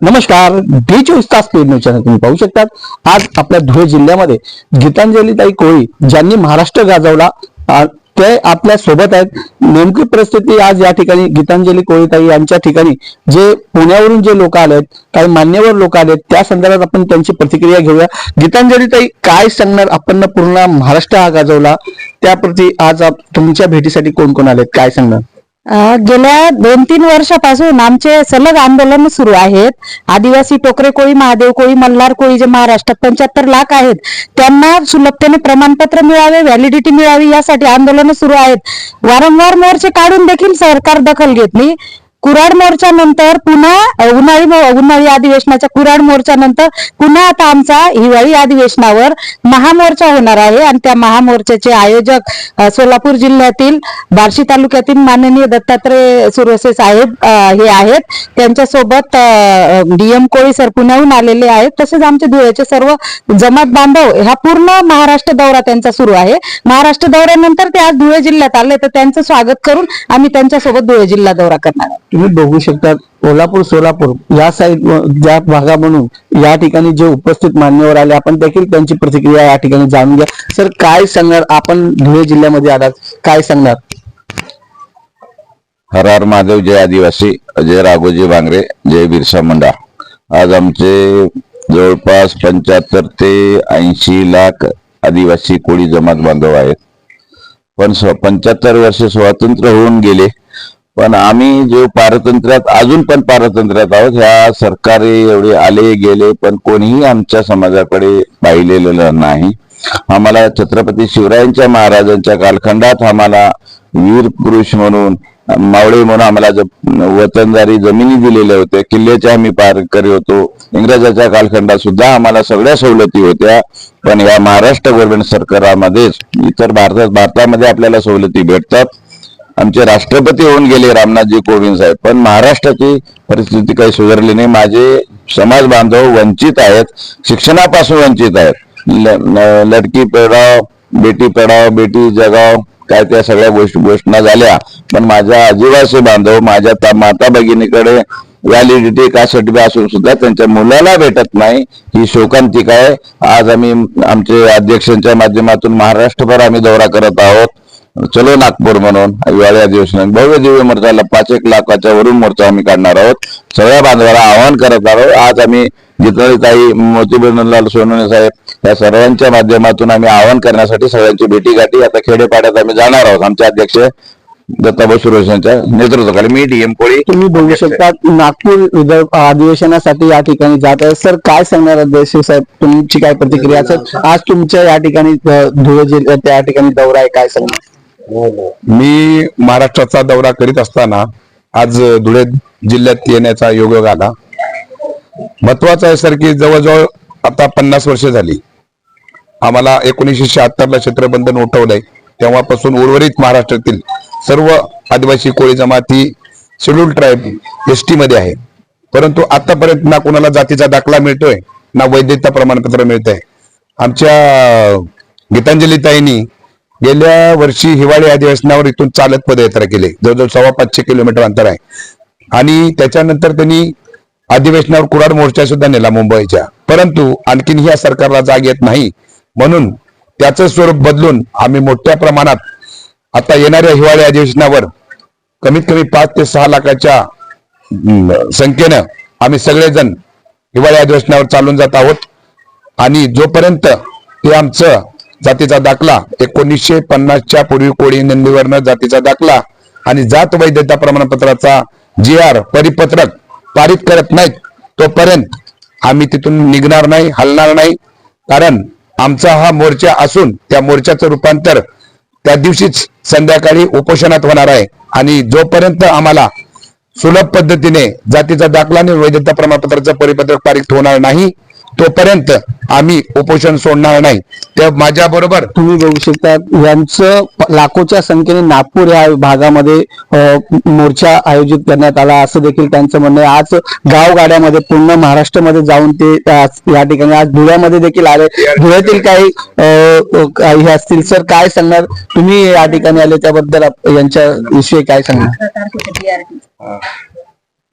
नमस्कार डी चोवीस तास पेड न्यूज चॅनल तुम्ही पाहू शकतात. आज आपल्या धुळे जिल्ह्यामध्ये गीतांजलीताई कोळी ज्यांनी महाराष्ट्र गाजवला ते आपल्यासोबत आहेत. नेमकी परिस्थिती आज या ठिकाणी गीतांजली कोळीताई यांच्या ठिकाणी जे पुण्यावरून जे लोक आलेत काही मान्यवर लोक आलेत त्या संदर्भात आपण त्यांची प्रतिक्रिया घेऊया. गीतांजलीताई काय सांगणार आपण पूर्ण महाराष्ट्र हा गाजवला? त्याप्रती आज तुमच्या भेटीसाठी कोण कोण आलेत? काय सांगणार? गेल्या दोन तीन वर्षापासून आमचे सलग आंदोलन सुरू आहेत. आदिवासी टोकरे कोळी महादेव कोळी मल्हार कोळी जे महाराष्ट्रात पंच्याहत्तर लाख आहेत त्यांना सुलभतेने प्रमाणपत्र मिळावे व्हॅलिडिटी मिळावी यासाठी आंदोलन सुरू आहेत. वारंवार मोर्चे काढून देखील सरकार दखल घेत नाही कुराड मोर्चा नंतर पुन्हा उन्हाळी उन्हाळी अधिवेशनाच्या कुराड मोर्चा नंतर पुन्हा आता आमचा हिवाळी अधिवेशनावर महामोर्चा होणार आहे. आणि त्या महामोर्चाचे आयोजक सोलापूर जिल्ह्यातील बार्शी तालुक्यातील माननीय दत्तात्रय सुरसे साहेब हे आहेत. त्यांच्यासोबत डीएम कोळी सर पुण्याहून आलेले आहेत. तसेच आमचे धुळ्याचे सर्व जमात बांधव ह्या पूर्ण महाराष्ट्र दौरा त्यांचा सुरू आहे. महाराष्ट्र दौऱ्यानंतर ते आज धुळे जिल्ह्यात आले तर त्यांचं स्वागत करून आम्ही त्यांच्यासोबत धुळे जिल्हा दौरा करणार आहोत. तुम्ही बघू शकता कोल्हापूर सोलापूर या साईड ज्या भागा म्हणून या ठिकाणी जे उपस्थित मान्यवर आले आपण देखील त्यांची प्रतिक्रिया या ठिकाणी जाणून घ्या. सर काय सांगणार आपण धुळे जिल्ह्यामध्ये आलात? काय सांगणार? हर महादेव जय आदिवासी जय राघोजी बांगरे जय बिरसा मुंडा. आज आमचे जवळपास पंच्याहत्तर ते ऐंशी लाख आदिवासी कोळी जमात बांधव आहेत. पण पंच्याहत्तर वर्ष स्वातंत्र्य होऊन गेले. पण आम्ही जो पारतंत्र्यात अजून पण पारतंत्र्यात आहोत ह्या सरकारी एवढे आले गेले पण कोणीही आमच्या समाजाकडे पाहिलेलं नाही. आम्हाला छत्रपती शिवरायांच्या महाराजांच्या कालखंडात आम्हाला वीर पुरुष म्हणून मावळे म्हणून आम्हाला वतनदारी जमिनी दिलेल्या होत्या किल्ल्याच्या आम्ही पारकरी होतो. इंग्रजाच्या कालखंडात सुद्धा आम्हाला सगळ्या सवलती होत्या पण या महाराष्ट्र गव्हर्नमेंट सरकारामध्येच इतर भारतात भारतामध्ये आपल्याला सवलती भेटतात. आमचे राष्ट्रपती होऊन गेले रामनाथजी कोविंद साहेब. पण महाराष्ट्राची परिस्थिती काही सुधारली नाही. माझे समाज बांधव वंचित आहेत. शिक्षणापासून वंचित आहेत. ल- लडकी पेडाव बेटी पेडाव बेटी जगाव काय त्या सगळ्या गोष्टी घोषणा झाल्या. पण माझ्या आदिवासी बांधव माझ्या त्या माता भगिनीकडे व्हॅलिडिटी का सर्टिफिकेट असून सुद्धा त्यांच्या मुलाला भेटत नाही. ही शोकांतिका आहे. आज आम्ही आमचे अध्यक्षांच्या माध्यमातून महाराष्ट्रभर आम्ही दौरा करत आहोत. चलो नागपूर म्हणून हिवाळी अधिवेशन भव्य दिव्य मोर्चाला पाच एक लाखाच्या वरून मोर्चा आम्ही काढणार आहोत. सगळ्या बांधवाला आवाहन करत आहोत आज आम्ही ताई मोतीबिरलाल सोनवणे साहेब या सर्वांच्या माध्यमातून आम्ही आवाहन करण्यासाठी सगळ्यांची भेटी गाठी आता खेडेपाड्यात आम्ही जाणार आहोत. आमचे अध्यक्ष दत्ताभाऊ सुरेशांच्या नेतृत्वाखाली मी डीएम कोळी. तुम्ही बघू शकता नागपूर विदर्भ अधिवेशनासाठी या ठिकाणी जात आहे. सर काय सांगणार अध्यक्ष साहेब? तुमची काय प्रतिक्रिया सर आज तुमच्या या ठिकाणी धुळे जिल्ह्यात त्या ठिकाणी दौरा आहे. काय सांगणार? मी महाराष्ट्राचा दौरा करीत असताना आज धुळे जिल्ह्यात येण्याचा योग आला. महत्वाचं आहे सर की जवळजवळ आता पन्नास वर्ष झाली. आम्हाला एकोणीसशे शहात्तरला क्षेत्रबंधन उठवलंय. तेव्हापासून उर्वरित महाराष्ट्रातील सर्व आदिवासी कोळी जमाती शेड्यूल ट्राईब एस टी मध्ये आहे. परंतु आतापर्यंत ना कोणाला जातीचा दाखला मिळतोय ना वैद्यता प्रमाणपत्र मिळतंय. आमच्या गीतांजली ताईंनी गेल्या वर्षी हिवाळी अधिवेशनावर इथून चालत पदयात्रा केली. जवळजवळ सव्वा पाचशे किलोमीटर अंतर आहे. आणि त्याच्यानंतर त्यांनी अधिवेशनावर कुराड मोर्चा सुद्धा नेला मुंबईच्या. परंतु आणखीन ह्या सरकारला जाग येत नाही. म्हणून त्याचं स्वरूप बदलून आम्ही मोठ्या प्रमाणात आता येणाऱ्या हिवाळी अधिवेशनावर कमीत कमी पाच ते सहा लाखाच्या संख्येनं आम्ही सगळेजण हिवाळी अधिवेशनावर चालून जात आहोत. आणि जोपर्यंत ते आमचं जातीचा दाखला. एकोणीसशे पन्नासच्या पूर्वी कोळी नंदीवरनं जातीचा दाखला. आणि जात वैधता प्रमाणपत्राचा जी आर परिपत्रक पारित करत नाहीत तोपर्यंत आम्ही तिथून निघणार नाही हलणार नाही. कारण आमचा हा मोर्चा असून त्या मोर्चाचं रूपांतर त्या दिवशीच संध्याकाळी उपोषणात होणार आहे. आणि जोपर्यंत आम्हाला सुलभ पद्धतीने जातीचा दाखला आणि वैधता प्रमाणपत्राचं परिपत्रक पारित होणार नाही तोपर्यंत आम्ही उपोषण सोडणार नाही. त्या माझ्या बरोबर तुम्ही बघू शकता यांचं लाखोच्या संख्येने नागपूर या भागामध्ये मोर्चा आयोजित करण्यात आला. असं देखील त्यांचं म्हणणं आहे. आज गावगाड्यामध्ये पूर्ण महाराष्ट्रामध्ये जाऊन ते या ठिकाणी आज धुळ्यामध्ये देखील आले. धुळ्यातील काही हे असतील. सर काय सांगणार? तुम्ही या ठिकाणी आले त्याबद्दल यांच्या विषयी काय सांगणार?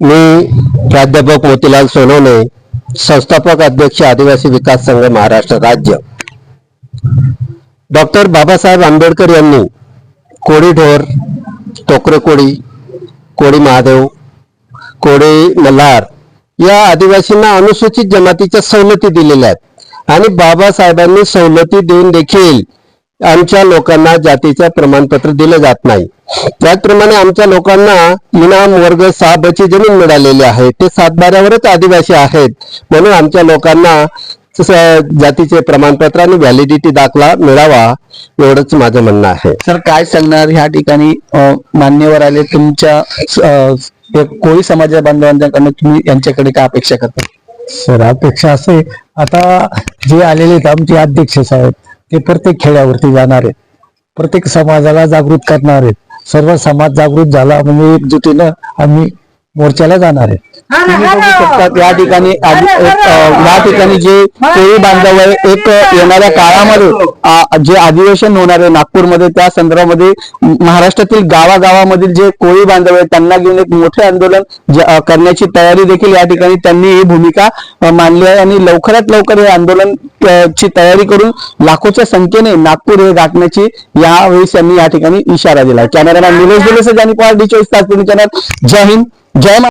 मी प्राध्यापक मोतीलाल सोनवणे संस्थापक अध्यक्ष आदिवासी विकास संघ महाराष्ट्र राज्य. डॉक्टर बाबासाहेब आंबेडकर यांनी कोळी ढोर टोकरे कोळी कोडी महादेव कोळी मल्हार या आदिवासींना अनुसूचित जमातीच्या सवलती दिलेल्या आहेत. आणि बाबासाहेबांनी सवलती देऊन देखील आमच्या लोकांना जातीचं प्रमाणपत्र दिलं जात नाही. त्याचप्रमाणे आमच्या लोकांना इनाम वर्ग सहा बची जमीन मिळालेली आहे. ते सातबाऱ्यावरच आदिवासी आहेत. म्हणून आमच्या लोकांना जातीचे प्रमाणपत्र आणि व्हॅलिडिटी दाखला मिळावा एवढंच माझं म्हणणं आहे. सर काय सांगणार? ह्या ठिकाणी मान्यवर आले. तुमच्या कोळी समाजा बांधवांच्याकडनं तुम्ही यांच्याकडे काय अपेक्षा करता? सर अपेक्षा असे आता जे आलेले आहेत आमचे अध्यक्ष साहेब ते प्रत्येक खेड्यावरती जाणार आहेत. प्रत्येक समाजाला जागृत करणार आहेत. सर्व समाज जागृत झाला म्हणजे एकजुटीनं आम्ही मोर्चाला जाणार शकता या ठिकाणी या ठिकाणी जे कोळी बांधव आहे एक येणाऱ्या काळामध्ये जे अधिवेशन होणार आहे नागपूरमध्ये त्या संदर्भामध्ये महाराष्ट्रातील गावागावामधील जे कोळी बांधव आहेत त्यांना घेऊन एक मोठे आंदोलन करण्याची तयारी देखील या ठिकाणी त्यांनी ही भूमिका मांडली आहे. आणि लवकरात लवकर हे आंदोलन ची तयारी करून लाखोच्या संख्येने नागपूर हे गाठण्याची यावेळेस त्यांनी या ठिकाणी इशारा दिला. कॅमेरामॅन निलेश दिलेस आणि पॉल डी चोवीस तास जय हिंद. जय मा